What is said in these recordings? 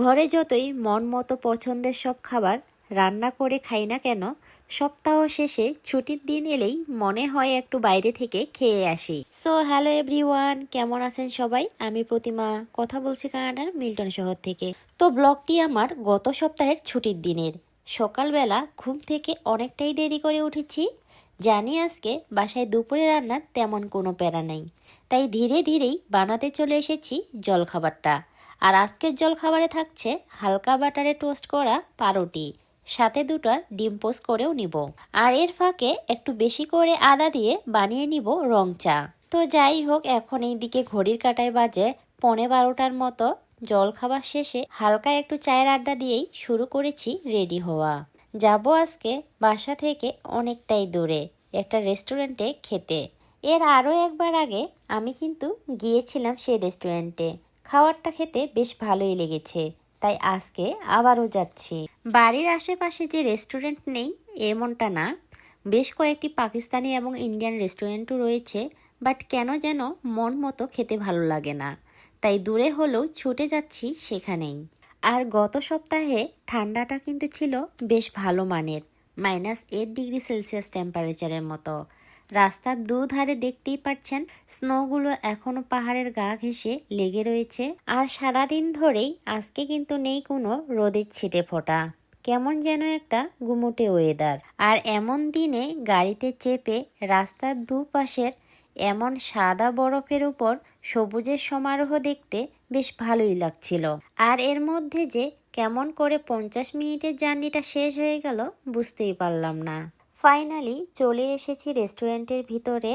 ঘরে যতই মন মতো পছন্দের সব খাবার রান্না করে খাই না কেন, সপ্তাহ শেষে ছুটির দিন এলেই মনে হয় একটু বাইরে থেকে খেয়ে আসি। সো হ্যালো এভরিওয়ান কেমন আছেন সবাই? আমি প্রতিমা, কথা বলছি কানাডার মিল্টন শহর থেকে। তো ব্লগটি আমার গত সপ্তাহের ছুটির দিনের। সকালবেলা ঘুম থেকে অনেকটাই দেরি করে উঠেছি। জানি আজকে বাসায় দুপুরে রান্নার তেমন কোনো প্যারা নেই। তাই ধীরে ধীরেই বানাতে চলে এসেছি জলখাবারটা। আর আজকের জলখাবারে থাকছে হালকা বাটারে টোস্ট করা পাউরুটি সাথে দুটো ডিম পোস্ট করেও নিব। আর এর ফাঁকে একটু বেশি করে আদা দিয়ে বানিয়ে নিব রং চা তো যাই হোক, এখন এই দিকে ঘড়ির কাটায় বাজে পনে বারোটার মতো। জল খাবার শেষে হালকা একটু চায়ের আড্ডা দিয়েই শুরু করেছি রেডি হওয়া। যাব আজকে বাসা থেকে অনেকটাই দূরে, একটা রেস্টুরেন্টে খেতে। এর আরও একবার আগে আমি কিন্তু গিয়েছিলাম সেই রেস্টুরেন্টে। খাবারটা খেতে বেশ ভালোই লেগেছে। তাই আজকে আবারও যাচ্ছি। বাড়ির আশেপাশে যে রেস্টুরেন্ট নেই, এমনটা না। বেশ কয়েকটি পাকিস্তানি এবং ইন্ডিয়ান রেস্টুরেন্টও রয়েছে, বাট কেন যেন মন মতো খেতে ভালো লাগে না। তাই দূরে হলেও ছুটে যাচ্ছি সেখানেই। আর গত সপ্তাহে ঠান্ডাটা কিন্তু ছিল বেশ ভালো মানের, মাইনাস এইট ডিগ্রি সেলসিয়াস টেম্পারেচারের মতো। রাস্তার দুধারে দেখতেই পাচ্ছেন, স্নোগুলো এখনও পাহাড়ের গা ঘেঁষে লেগে রয়েছে। আর সারাদিন ধরেই আজকে কিন্তু নেই কোনো রোদের ছিটে ফোটা। কেমন যেন একটা গুমোটে ওয়েদার আর এমন দিনে গাড়িতে চেপে রাস্তার দুপাশের এমন সাদা বরফের উপর সবুজের সমারোহ দেখতে বেশ ভালোই লাগছিল। আর এর মধ্যে যে কেমন করে পঞ্চাশ মিনিটের জার্নিটা শেষ হয়ে গেল বুঝতেই পারলাম না। ফাইনালি চলে এসেছি রেস্টুরেন্টের ভিতরে।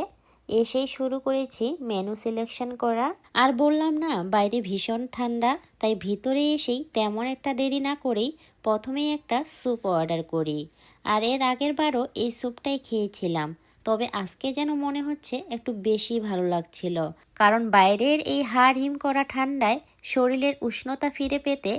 এসেই শুরু করেছি মেনু সিলেকশন করা। আর বললাম না, বাইরে ভীষণ ঠান্ডা, তাই ভিতরে এসেই তেমন একটা দেরি না করেই প্রথমেই একটা স্যুপ অর্ডার করি। আর এর আগের বারও এই স্যুপটাই খেয়েছিলাম। তবে আজকে যেন মনে হচ্ছে একটু বেশি ভালো লাগছিল। কারণ বাইরের এই হাড় হিম করা ঠান্ডায় শরীরের উষ্ণতা ফিরে পেতে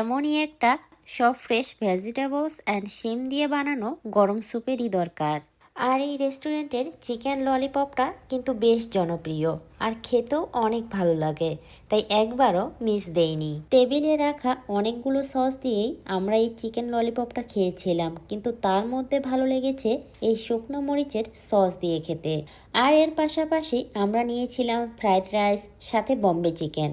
এমনই একটা সব ফ্রেশ ভেজিটেবলস অ্যান্ড শিম দিয়ে বানানো গরম স্যুপেরই দরকার। আর এই রেস্টুরেন্টের চিকেন ললিপপটা কিন্তু বেশ জনপ্রিয় আর খেতেও অনেক ভালো লাগে, তাই একবারও মিস দেইনি। টেবিলে রাখা অনেকগুলো সস দিয়েই আমরা এই চিকেন ললিপপটা খেয়েছিলাম, কিন্তু তার মধ্যে ভালো লেগেছে এই শুকনো মরিচের সস দিয়ে খেতে। আর এর পাশাপাশি আমরা নিয়েছিলাম ফ্রাইড রাইস সাথে বম্বে চিকেন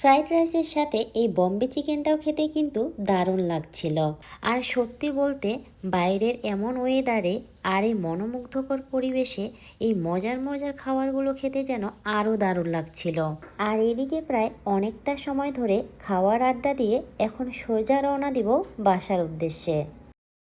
ফ্রাইড রাইসের সাথে এই বম্বে চিকেনটাও খেতে কিন্তু দারুণ লাগছিল। আর সত্যি বলতে, বাইরের এমন ওয়েদারে আর এই মনোমুগ্ধকর পরিবেশে এই মজার মজার খাবারগুলো খেতে যেন আরও দারুণ লাগছিল। আর এদিকে প্রায় অনেকটা সময় ধরে খাওয়ার আড্ডা দিয়ে এখন সোজা রওনা দিব বাসার উদ্দেশ্যে।